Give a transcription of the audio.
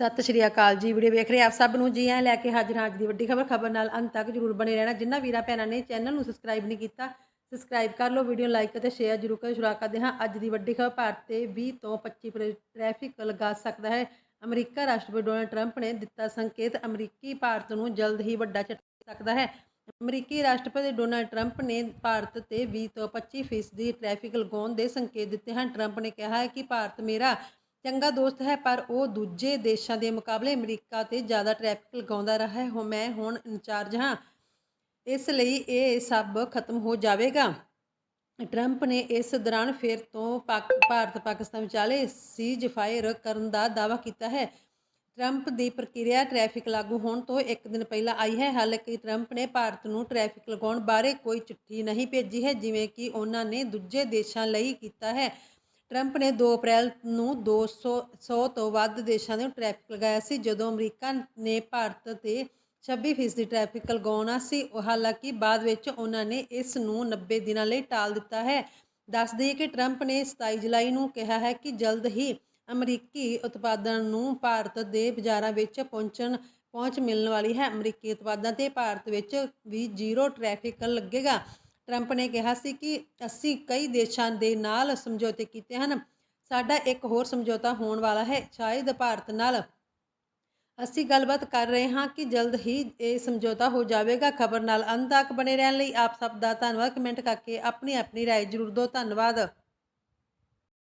ਸਤਿ ਸ਼੍ਰੀ ਅਕਾਲ ਜੀ, ਵੀਡੀਓ ਵੇਖ ਰਹੇ ਆਪ ਸਭ ਨੂੰ? ਜੀ ਆਇਆਂ ਲੈ ਕੇ ਹਾਜ਼ਰ ਹਾਂ ਅੱਜ ਦੀ ਵੱਡੀ ਖਬਰ। ਖਬਰ ਨਾਲ ਅੰਤ ਤੱਕ ਜਰੂਰ ਬਣੇ ਰਹਿਣਾ। ਜਿੰਨਾ ਵੀਰਾਂ ਭੈਣਾਂ ਨੇ ਚੈਨਲ ਨੂੰ ਸਬਸਕ੍ਰਾਈਬ ਨਹੀਂ ਕੀਤਾ ਸਬਸਕ੍ਰਾਈਬ ਕਰ ਲਓ, ਵੀਡੀਓ ਲਾਈਕ ਅਤੇ ਸ਼ੇਅਰ ਜਰੂਰ ਕਰੋ। ਸ਼ੁਰੂ ਕਰਦੇ ਹਾਂ ਅੱਜ ਦੀ ਵੱਡੀ ਖਬਰ। ਭਾਰਤ ਤੇ 20 ਤੋਂ 25 ਟ੍ਰੈਫਿਕ ਲਗਾ ਸਕਦਾ ਹੈ। ਅਮਰੀਕਾ ਰਾਸ਼ਟਰਪਤੀ ਡੋਨਲਡ ਟਰੰਪ ਨੇ ਦਿੱਤਾ ਸੰਕੇਤ, ਅਮਰੀਕੀ ਭਾਰਤ ਨੂੰ ਜਲਦ ਹੀ ਵੱਡਾ ਝਟਕਾ ਸਕਦਾ ਹੈ। ਅਮਰੀਕੀ ਰਾਸ਼ਟਰਪਤੀ ਡੋਨਲਡ ਟਰੰਪ ਨੇ ਭਾਰਤ ਤੇ 20 ਤੋਂ 25 ਫੀਸਦੀ ਟ੍ਰੈਫਿਕ ਲਗਾਉਣ ਦੇ ਸੰਕੇਤ ਦਿੱਤੇ ਹਨ। ਟਰੰਪ ਨੇ ਕਿਹਾ ਹੈ ਕਿ ਭਾਰਤ ਮੇਰਾ ਚੰਗਾ ਦੋਸਤ ਹੈ, ਪਰ ਉਹ ਦੂਜੇ ਦੇਸ਼ਾਂ ਦੇ ਮੁਕਾਬਲੇ ਅਮਰੀਕਾ ਤੇ ਜ਼ਿਆਦਾ ਟ੍ਰੈਫਿਕ ਲਗਾਉਂਦਾ ਰਿਹਾ ਹੈ। ਮੈਂ ਹੁਣ ਇੰਚਾਰਜ ਹਾਂ। ਇਸ ਲਈ ਇਹ ਸਭ ਖਤਮ ਹੋ ਜਾਵੇਗਾ। ਟਰੰਪ ਨੇ ਇਸ ਦੌਰਾਨ ਫਿਰ ਤੋਂ ਪਾਕ, ਭਾਰਤ ਪਾਕਿਸਤਾਨ ਵਿਚਾਲੇ ਸੀਜ਼ ਫਾਇਰ ਕਰਨ ਦਾ ਦਾਅਵਾ ਕੀਤਾ ਹੈ। ਟਰੰਪ ਦੀ ਪ੍ਰਕਿਰਿਆ ਟ੍ਰੈਫਿਕ ਲਾਗੂ ਹੋਣ ਤੋਂ ਇੱਕ ਦਿਨ ਪਹਿਲਾਂ ਆਈ ਹੈ। ਹਾਲਾਂਕਿ ਟਰੰਪ ਨੇ ਭਾਰਤ ਨੂੰ ਟ੍ਰੈਫਿਕ ਲਗਾਉਣ ਬਾਰੇ ਕੋਈ ਚਿੱਠੀ ਨਹੀਂ ਭੇਜੀ ਹੈ, ਜਿਵੇਂ ਕਿ ਉਹਨਾਂ ਨੇ ਦੂਜੇ ਦੇਸ਼ਾਂ ਲਈ ਕੀਤਾ ਹੈ। ਟਰੰਪ ਨੇ 2 ਅਪ੍ਰੈਲ ਨੂੰ 200 100 ਤੋਂ ਵੱਧ ਦੇਸ਼ਾਂ ਨੂੰ ਟ੍ਰੈਫਿਕ ਲਗਾਇਆ ਸੀ, ਜਦੋਂ ਅਮਰੀਕਾ ਨੇ ਭਾਰਤ ਤੇ 26 ਫੀਸਦੀ ਟ੍ਰੈਫਿਕ ਲਗਾਉਣਾ ਸੀ। ਹਾਲਾਂਕਿ ਬਾਅਦ ਵਿੱਚ ਉਹਨਾਂ ਨੇ ਇਸ ਨੂੰ 90 ਦਿਨਾਂ ਲਈ ਟਾਲ ਦਿੱਤਾ ਹੈ। ਦੱਸ ਦਈਏ ਕਿ ਟਰੰਪ ਨੇ 27 ਜੁਲਾਈ ਨੂੰ ਕਿਹਾ ਹੈ ਕਿ ਜਲਦ ਹੀ ਅਮਰੀਕੀ ਉਤਪਾਦਾਂ ਨੂੰ ਭਾਰਤ ਦੇ ਬਾਜ਼ਾਰਾਂ ਵਿੱਚ ਪਹੁੰਚਣ, ਪਹੁੰਚ ਮਿਲਣ ਵਾਲੀ ਹੈ। ਅਮਰੀਕੀ ਉਤਪਾਦਾਂ ਤੇ ਭਾਰਤ ਵਿੱਚ ਵੀ ਜ਼ੀਰੋ ਟ੍ਰੈਫਿਕ ਲੱਗੇਗਾ। ਟਰੰਪ ਨੇ ਕਿਹਾ ਸੀ ਕਿ ਅਸੀਂ ਕਈ ਦੇਸ਼ਾਂ ਦੇ ਨਾਲ ਸਮਝੌਤੇ ਕੀਤੇ ਹਨ ਸਾਡਾ ਇੱਕ ਹੋਰ ਸਮਝੌਤਾ ਹੋਣ ਵਾਲਾ ਹੈ ਸ਼ਾਇਦ ਭਾਰਤ ਨਾਲ ਅਸੀਂ ਗੱਲਬਾਤ ਕਰ ਰਹੇ ਹਾਂ ਕਿ ਜਲਦ ਹੀ ਇਹ ਸਮਝੌਤਾ ਹੋ ਜਾਵੇਗਾ ਖਬਰ ਨਾਲ ਅੰਤ ਤੱਕ ਬਣੇ ਰਹਿਣ ਲਈ ਆਪ ਸਭ ਦਾ ਧੰਨਵਾਦ ਕਮੈਂਟ ਕਰਕੇ ਆਪਣੀ ਆਪਣੀ رائے ਜ਼ਰੂਰ ਦਿਓ ਧੰਨਵਾਦ